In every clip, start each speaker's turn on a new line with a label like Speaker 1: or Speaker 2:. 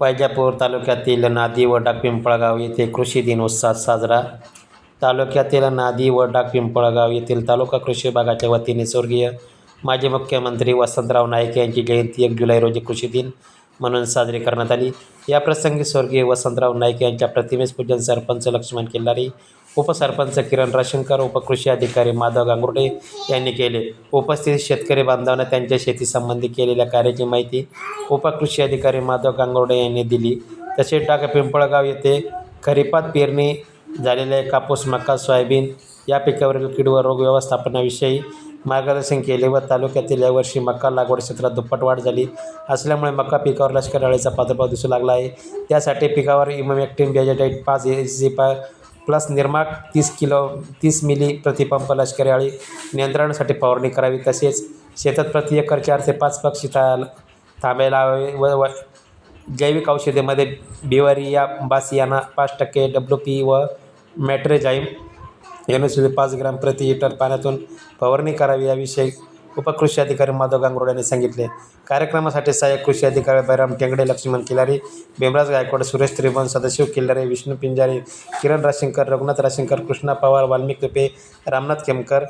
Speaker 1: वैजापूर तालुक्यातील नादी व डाकपिंपळगाव येथे कृषी दिन उत्साह साजरा. तालुक्यातील नादी व डाकपिंपळगाव येथील तालुका कृषी विभागाच्या वतीने स्वर्गीय माजी मुख्यमंत्री वसंतराव नाईक यांची जयंती एक जुलै रोजी कृषी दिन म्हणून साजरी करण्यात आली. याप्रसंगी स्वर्गीय वसंतराव नाईक यांच्या प्रतिमेस पूजन सरपंच लक्ष्मण किल्लारी उपसरपंच किरण राशंकर उपकृषी अधिकारी माधव गांगुर्डे यांनी केले. उपस्थित शेतकरी बांधवांना त्यांच्या शेतीसंबंधी केलेल्या कार्याची माहिती उपकृषी अधिकारी माधव गांगुर्डे यांनी दिली. तसेच डाक पिंपळगाव येथे खरीपात पेरणी झालेले कापूस मका सोयाबीन या पिकावरील कीड व रोग व्यवस्थापनाविषयी मार्गदर्शन केले व तालुक्यातील यावर्षी मका लागवड क्षेत्रात दुप्पट वाढ झाली. असल्यामुळे मका पिकावर लष्कर अळीचा प्रादुर्भाव दिसू लागला आहे. त्यासाठी पिकावर इमोमॅक्टिन बेजाटाईट पाच एस पा प्लस निर्माक तीस किलो तीस मिली प्रतिपंप लष्करी अळी नियंत्रणासाठी फवारणी करावी. तसेच शेतात प्रति एकर चार ते पाच पक्षी ता थांबायला हवे व व जैविक औषधेमध्ये बिवारिया बासियाना पाच टक्के डब्ल्यू पी व मॅट्रेजाईम यानुसार पाच ग्राम प्रति लिटर पाण्यातून फवारणी करावी. याविषयी उपकृषी अधिकारी माधव गांगरोड यांनी सांगितले. कार्यक्रमासाठी सहाय्यक कृषी अधिकारी बैराम टेंगडे लक्ष्मण किलारी भीमराज गायकवाड सुरेश त्रिभुवन सदाशिव किल्लारे विष्णू पिंजारी किरण राशिंकर रघुनाथ राशिंकर कृष्णा पवार वाल्मिक तुपे रामनाथ खेमकर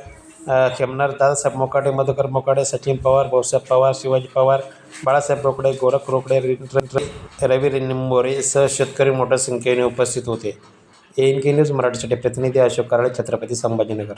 Speaker 1: अ, खेमनार दादासाहेब मोकाडे मधुकर मोकाडे सचिन पवार भाऊसाहेब पवार शिवाजी पवार बाळासाहेब रोकडे गोरख रोकडे रवी निंबोरे सह शेतकरी मोठ्या संख्येने उपस्थित होते. एन के न्यूज मराठीसाठी प्रतिनिधी अशोक कराळे छत्रपती संभाजीनगर.